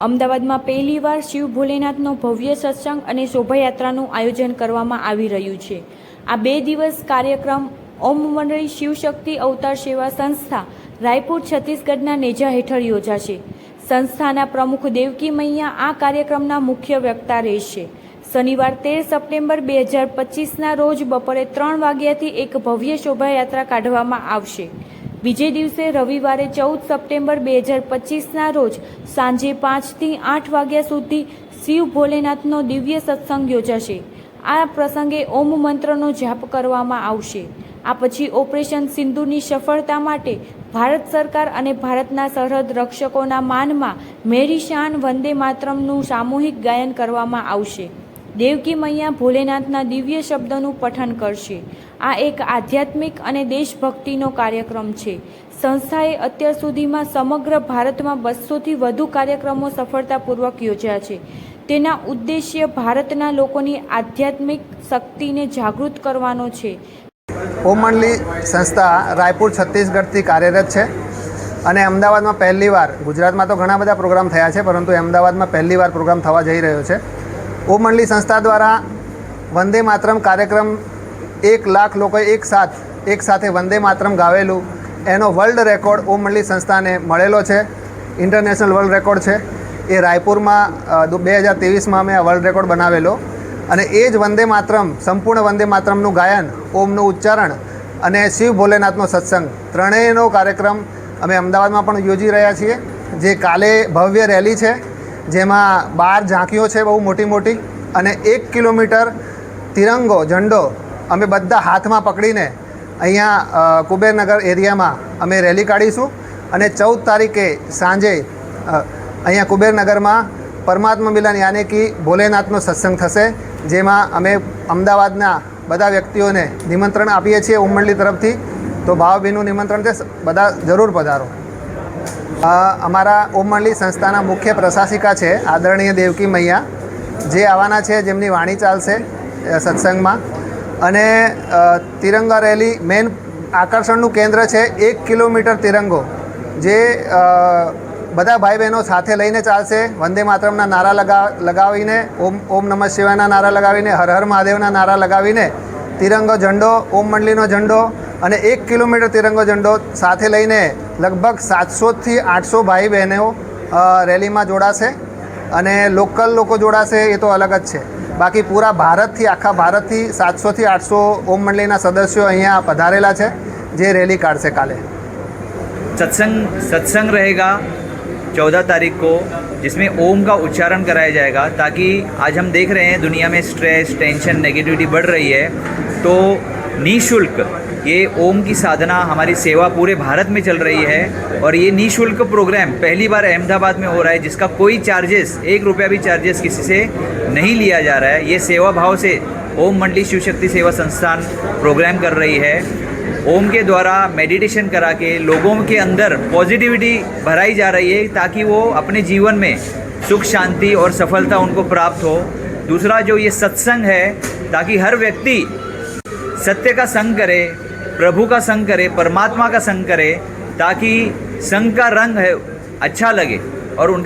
અમદાવાદમાં પહેલીવાર શિવ ભોલેનાથનો ભવ્ય સત્સંગ અને શોભાયાત્રાનું આયોજન કરવામાં આવી રહ્યું છે. આ બે દિવસ કાર્યક્રમ ઓમ મંડળી શિવશક્તિ અવતાર સેવા સંસ્થા રાયપુર છત્તીસગઢના નેજા હેઠળ યોજાશે. સંસ્થાના પ્રમુખ દેવકી મૈયા આ કાર્યક્રમના મુખ્ય વક્તા રહેશે. શનિવાર તેર સપ્ટેમ્બર બે હજાર પચીસના રોજ બપોરે ત્રણ વાગ્યાથી એક ભવ્ય શોભાયાત્રા કાઢવામાં આવશે. બીજે દિવસે રવિવારે ચૌદ સપ્ટેમ્બર બે હજાર પચીસના રોજ સાંજે પાંચથી આઠ વાગ્યા સુધી શિવ ભોલેનાથનો દિવ્ય સત્સંગ યોજાશે. આ પ્રસંગે ઓમ મંત્રનો જાપ કરવામાં આવશે. આ પછી ઓપરેશન સિંધુની સફળતા માટે ભારત સરકાર અને ભારતના સરહદ રક્ષકોના માનમાં મેરી શાન વંદે માતરમનું સામૂહિક ગાયન કરવામાં આવશે. દેવકી મૈયા ભોલેનાથના દિવ્ય શબ્દનું પઠન કરશે. આ એક આધ્યાત્મિક અને દેશભક્તિનો કાર્યક્રમ છે. સંસ્થાએ અત્યાર સુધીમાં સમગ્ર ભારતમાં બસોથી વધુ કાર્યક્રમો સફળતાપૂર્વક યોજ્યા છે. તેના ઉદ્દેશ્ય ભારતના લોકોની આધ્યાત્મિક શક્તિને જાગૃત કરવાનો છે. ઓમંડલી મંડલી સંસ્થા રાયપુર છત્તીસગઢથી કાર્યરત છે અને અમદાવાદમાં પહેલીવાર, ગુજરાતમાં તો ઘણા બધા પ્રોગ્રામ થયા છે, પરંતુ અમદાવાદમાં પહેલીવાર પ્રોગ્રામ થવા જઈ રહ્યો છે. ઓમ સંસ્થા દ્વારા વંદે માતરમ કાર્યક્રમ એક લાખ લોકોએ એક સાથ, એક સાથે વંદે માતરમ ગાવેલું. એનો વર્લ્ડ રેકોર્ડ ઓમ સંસ્થાને મળેલો છે. ઇન્ટરનેશનલ વર્લ્ડ રેકોર્ડ છે. એ રાયપુરમાં બે હજાર ત્રેવીસમાં અમે આ વર્લ્ડ રેકોર્ડ બનાવેલો. અને એ જ વંદે માતરમ, સંપૂર્ણ વંદે માતરમનું ગાયન, ઓમનું ઉચ્ચારણ અને શિવ ભોલેનાથનો સત્સંગ, ત્રણેયનો કાર્યક્રમ અમે અમદાવાદમાં પણ યોજી રહ્યા છીએ. જે કાલે ભવ્ય રેલી છે. જેમાં બાર ઝાંકીઓ છે, બહુ મોટી મોટી, અને એક કિલોમીટર તિરંગો, ઝંડો અમે બધા હાથમાં પકડીને અહીંયા કુબેરનગર એરિયામાં અમે રેલી કાઢીશું અને ચૌદ તારીખે સાંજે અહીંયા કુબેરનગરમાં પરમાત્મા મિલન યાને કે ભોલેનાથનો સત્સંગ થશે, જેમાં અમે અમદાવાદના બધા વ્યક્તિઓને નિમંત્રણ આપીએ છીએ ઉમંડલી તરફથી. તો ભાવભીનું નિમંત્રણ છે, બધા જરૂર પધારો. અમારા ઓમ સંસ્થાના મુખ્ય પ્રશાસિકા છે, આદરણીય દેવકી મૈયા, જે આવવાના છે, જેમની વાણી ચાલશે સત્સંગમાં. અને તિરંગા રેલી મેન આકર્ષણનું કેન્દ્ર છે, એક કિલોમીટર તિરંગો, જે બધા ભાઈ બહેનો સાથે લઈને ચાલશે, વંદે માતરમના નારા લગા, લગાવીને, ઓમ ઓમ નમઃ શિવાયના નારા લગાવીને, હર હર મહાદેવના નારા લગાવીને તિરંગો ઝંડો ઓમ મંડલીનો ઝંડો અને એક કિલોમીટર તિરંગો ઝંડો સાથે લઈને લગભગ સાતસોથી આઠસો ભાઈ બહેનો અ, રેલીમાં જોડાશે અને લોકલ લોકો જોડાશે એ તો અલગ જ છે બાકી પૂરા ભારતથી આખા ભારતથી સાતસોથી આઠસો ઓમ મંડળીના સદસ્યો અહીંયા પધારેલા છે જે રેલી કાઢશે કાલે सत्संग सत्संग रहेगा चौदह तारीख को जिसमें ओम का उच्चारण कराया जाएगा ताकि आज हम देख रहे हैं दुनिया में स्ट्रेस टेंशन नेगेटिविटी बढ़ रही है तो निशुल्क, ये ओम की साधना हमारी सेवा पूरे भारत में चल रही है और ये निशुल्क प्रोग्राम पहली बार अहमदाबाद में हो रहा है, जिसका कोई चार्जेस एक रुपया भी चार्जेस किसी से नहीं लिया जा रहा है। ये सेवा भाव से ओम मंडली शिव शक्ति सेवा संस्थान प्रोग्राम कर रही है। ओम के द्वारा मेडिटेशन करा के लोगों के अंदर पॉजिटिविटी भराई जा रही है, ताकि वो अपने जीवन में सुख, शांति और सफलता उनको प्राप्त हो। दूसरा जो ये सत्संग है, ताकि हर व्यक्ति सत्य का संग करे प्रभु का संग करे परमात्मा का संग करे ताकि संग का रंग है अच्छा लगे और उनका